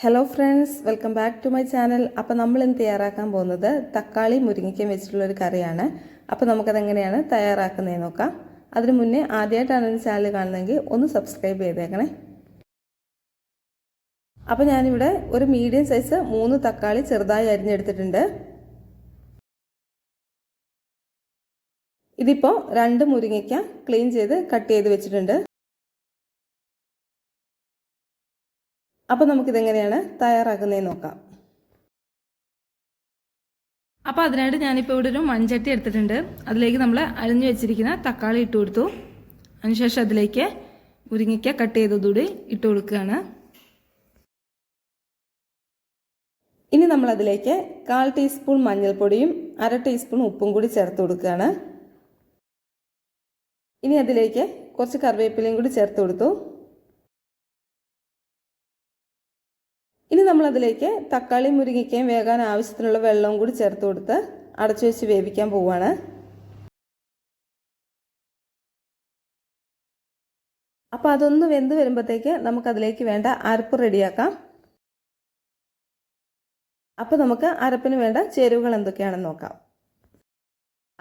Hello friends welcome back to my channel അപ്പോൾ നമ്മൾ ഇന്ന് തയ്യാറാക്കാൻ പോകുന്നത് തക്കാളി മുരിങ്ങയ്ക്കും വെച്ചിട്ടുള്ള ഒരു കറിയാണ്. അപ്പോൾ നമുക്കത് എങ്ങനെയാണ് തയ്യാറാക്കുന്നതെന്ന് നോക്കാം. അതിനു മുന്നേ ആദ്യമായിട്ടാണ് ഈ ചാനൽ കാണുന്നതെങ്കിൽ ഒന്ന് സബ്സ്ക്രൈബ് ചെയ്തേക്കണേ. അപ്പോൾ ഞാനിവിടെ ഒരു മീഡിയം സൈസ് മൂന്ന് തക്കാളി ചെറുതായി അരിഞ്ഞെടുത്തിട്ടുണ്ട്. ഇതിപ്പോൾ രണ്ട് മുരിങ്ങയ്ക്ക ക്ലീൻ ചെയ്ത് കട്ട് ചെയ്ത് വെച്ചിട്ടുണ്ട്. അപ്പോൾ നമുക്കിതെങ്ങനെയാണ് തയ്യാറാക്കുന്നതെന്ന് നോക്കാം. അപ്പോൾ അതിനായിട്ട് ഞാനിപ്പോൾ ഇവിടെ ഒരു മൺചട്ടി എടുത്തിട്ടുണ്ട്. അതിലേക്ക് നമ്മൾ അരിഞ്ഞു വെച്ചിരിക്കുന്ന തക്കാളി ഇട്ട് കൊടുത്തു. അതിനുശേഷം അതിലേക്ക് മുരിങ്ങയ്ക്ക കട്ട് ചെയ്തതുകൂടി ഇട്ട് കൊടുക്കുകയാണ്. ഇനി നമ്മൾ അതിലേക്ക് കാൽ ടീസ്പൂൺ മഞ്ഞൾപ്പൊടിയും അര ടീസ്പൂൺ ഉപ്പും കൂടി ചേർത്ത് കൊടുക്കുകയാണ്. ഇനി അതിലേക്ക് കുറച്ച് കറിവേപ്പിലയും കൂടി ചേർത്ത് കൊടുത്തു. അതിലേക്ക് തക്കാളി മുരിങ്ങിക്കയും വേകാൻ ആവശ്യത്തിനുള്ള വെള്ളവും കൂടി ചേർത്ത് കൊടുത്ത് അടച്ചു വെച്ച് വേവിക്കാൻ പോവുകയാണ് അപ്പോൾ അതൊന്ന് വെന്ത് വരുമ്പോഴത്തേക്ക് നമുക്കതിലേക്ക് വേണ്ട അരപ്പ് റെഡിയാക്കാം. അപ്പോൾ നമുക്ക് അരപ്പിന് വേണ്ട ചേരുവകൾ എന്തൊക്കെയാണെന്ന് നോക്കാം.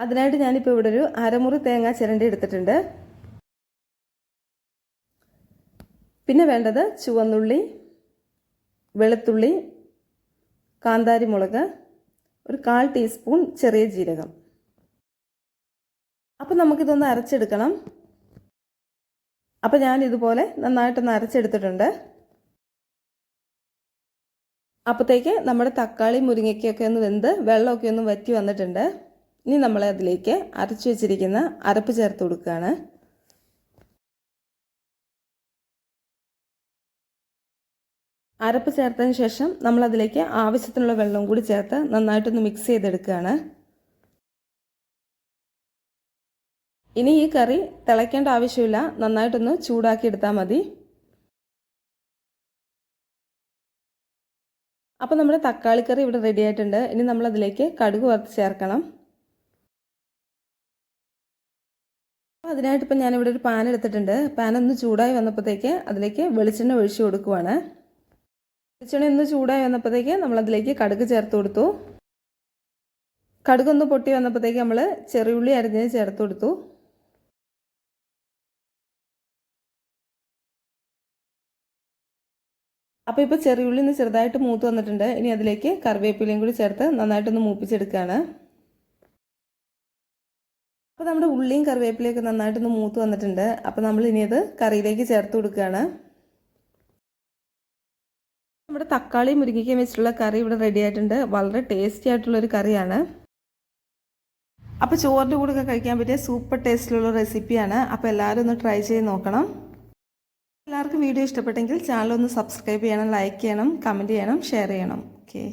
അതിനായിട്ട് ഞാനിപ്പോൾ ഇവിടെ ഒരു അരമുറി തേങ്ങ ചിരണ്ടി എടുത്തിട്ടുണ്ട്. പിന്നെ വേണ്ടത് ചുവന്നുള്ളി വെളുത്തുള്ളി കാന്താരി മുളക് ഒരു കാൽ ടീസ്പൂൺ ചെറിയ ജീരകം. അപ്പം നമുക്കിതൊന്ന് അരച്ചെടുക്കണം. അപ്പം ഞാൻ ഇതുപോലെ നന്നായിട്ടൊന്ന് അരച്ചെടുത്തിട്ടുണ്ട്. അപ്പോഴത്തേക്ക് നമ്മുടെ തക്കാളി മുരിങ്ങയ്ക്കൊക്കെ ഒന്ന് വെന്ത് വെള്ളമൊക്കെ ഒന്ന് വറ്റി വന്നിട്ടുണ്ട്. ഇനി നമ്മളെ അതിലേക്ക് അരച്ചു വെച്ചിരിക്കുന്ന അരപ്പ് ചേർത്ത് കൊടുക്കുകയാണ്. അരപ്പ് ചേർത്തതിന് ശേഷം നമ്മൾ അതിലേക്ക് ആവശ്യത്തിനുള്ള വെള്ളം കൂടി ചേർത്ത് നന്നായിട്ടൊന്ന് മിക്സ് ചെയ്തെടുക്കുകയാണ്. ഇനി ഈ കറി തിളയ്ക്കേണ്ട ആവശ്യമില്ല. നന്നായിട്ടൊന്ന് ചൂടാക്കി എടുത്താൽ മതി. അപ്പോൾ നമ്മുടെ തക്കാളി കറി ഇവിടെ റെഡി ആയിട്ടുണ്ട്. ഇനി നമ്മളതിലേക്ക് കടുക് വറുത്ത് ചേർക്കണം. അപ്പോൾ അതിനായിട്ട് ഞാനിവിടെ ഒരു പാൻ എടുത്തിട്ടുണ്ട്. പാൻ ഒന്ന് ചൂടായി വന്നപ്പോഴത്തേക്ക് അതിലേക്ക് വെളിച്ചെണ്ണ ഒഴിച്ചു കൊടുക്കുവാണ്. വെളിച്ചെണ്ണ ഒന്ന് ചൂടായി വന്നപ്പോഴത്തേക്ക് നമ്മളതിലേക്ക് കടുക് ചേർത്ത് കൊടുത്തു. കടുകൊന്ന് പൊട്ടി വന്നപ്പോഴത്തേക്ക് നമ്മൾ ചെറിയുള്ളി അരിഞ്ഞത് ചേർത്ത് കൊടുത്തു. അപ്പോൾ ഇപ്പോൾ ചെറിയുള്ളി ഒന്ന് ചെറുതായിട്ട് മൂത്ത് വന്നിട്ടുണ്ട്. ഇനി അതിലേക്ക് കറിവേപ്പിലയും കൂടി ചേർത്ത് നന്നായിട്ടൊന്ന് മൂപ്പിച്ചെടുക്കുകയാണ് അപ്പോൾ നമ്മുടെ ഉള്ളിയും കറിവേപ്പിലയൊക്കെ നന്നായിട്ടൊന്ന് മൂത്ത് വന്നിട്ടുണ്ട്. അപ്പോൾ നമ്മൾ ഇനി അത് കറിയിലേക്ക് ചേർത്ത് കൊടുക്കുകയാണ് നമ്മുടെ തക്കാളി മുരിങ്ങയ്ക്കയും വെച്ചിട്ടുള്ള കറി ഇവിടെ റെഡി ആയിട്ടുണ്ട്. വളരെ ടേസ്റ്റി ആയിട്ടുള്ളൊരു കറിയാണ്. അപ്പോൾ ചോറിന്റെ കൂടെ കഴിക്കാൻ പറ്റിയ സൂപ്പർ ടേസ്റ്റിലുള്ള റെസിപ്പിയാണ് അപ്പോൾ എല്ലാവരും ഒന്ന് ട്രൈ ചെയ്ത് നോക്കണം. എല്ലാവർക്കും വീഡിയോ ഇഷ്ടപ്പെട്ടെങ്കിൽ ചാനൽ ഒന്ന് സബ്സ്ക്രൈബ് ചെയ്യണം ലൈക്ക് ചെയ്യണം കമന്റ് ചെയ്യണം ഷെയർ ചെയ്യണം. ഓക്കെ